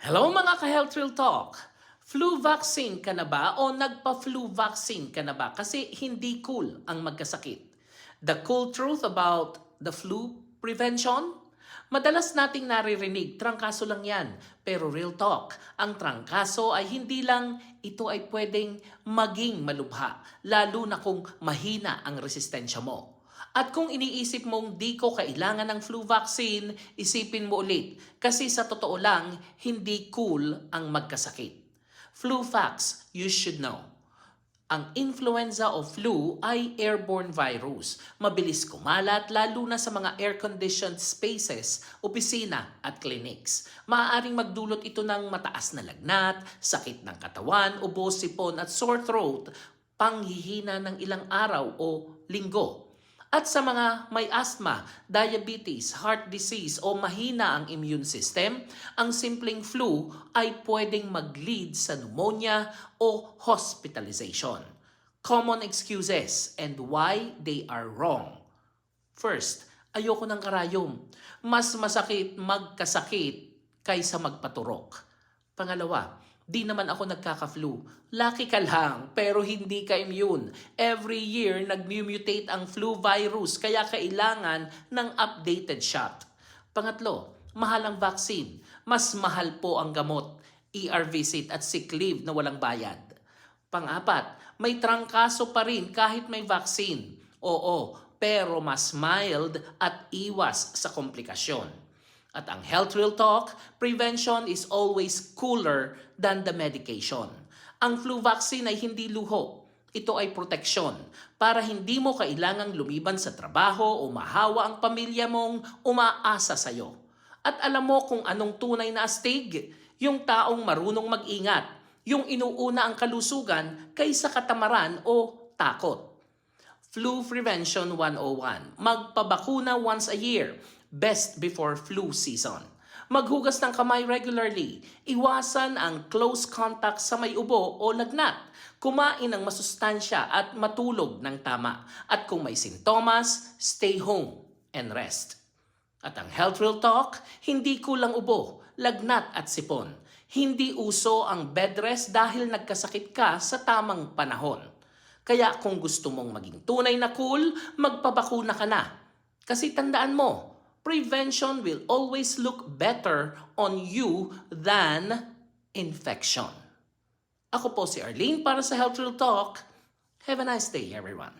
Hello mga ka-Health Real Talk! Flu vaccine ka na ba o nagpa-flu vaccine ka na ba? Kasi hindi cool ang magkasakit. The cool truth about the flu prevention? Madalas nating naririnig, trangkaso lang yan. Pero real talk, ang trangkaso ay hindi lang ito ay pwedeng maging malubha, lalo na kung mahina ang resistensya mo. At kung iniisip mong di ko kailangan ng flu vaccine, isipin mo ulit. Kasi sa totoo lang, hindi cool ang magkasakit. Flu facts you should know. Ang influenza o flu ay airborne virus. Mabilis kumalat lalo na sa mga air-conditioned spaces, opisina at clinics. Maaaring magdulot ito ng mataas na lagnat, sakit ng katawan, ubo, sipon at sore throat, panghihina ng ilang araw o linggo. At sa mga may asthma, diabetes, heart disease o mahina ang immune system, ang simpleng flu ay pwedeng mag-lead sa pneumonia o hospitalization. Common excuses and why they are wrong. First, ayoko ng karayom. Mas masakit magkasakit kaysa magpaturok. Pangalawa, di naman ako nagkaka-flu. Lucky ka lang, pero hindi ka immune. Every year, nag-mutate ang flu virus, kaya kailangan ng updated shot. Pangatlo, mahal ang vaccine. Mas mahal po ang gamot, ER visit at sick leave na walang bayad. Pang-apat, may trangkaso pa rin kahit may vaccine. Oo, pero mas mild at iwas sa komplikasyon. At ang Health Real Talk, prevention is always cooler than the medication. Ang flu vaccine ay hindi luho. Ito ay proteksyon para hindi mo kailangang lumiban sa trabaho o mahawa ang pamilya mong umaasa sa'yo. At alam mo kung anong tunay na astig, yung taong marunong mag-ingat, yung inuuna ang kalusugan kaysa katamaran o takot. Flu Prevention 101. Magpabakuna once a year, best before flu season. Maghugas ng kamay regularly. Iwasan ang close contact sa may ubo o lagnat. Kumain ng masustansya at matulog ng tama. At kung may sintomas, stay home and rest. At ang Health Real Talk, hindi kulang ubo, lagnat at sipon. Hindi uso ang bed rest dahil nagkasakit ka sa tamang panahon. Kaya kung gusto mong maging tunay na cool, magpabakuna ka na. Kasi tandaan mo, prevention will always look better on you than infection. Ako po si Arlene para sa Health Real Talk. Have a nice day everyone.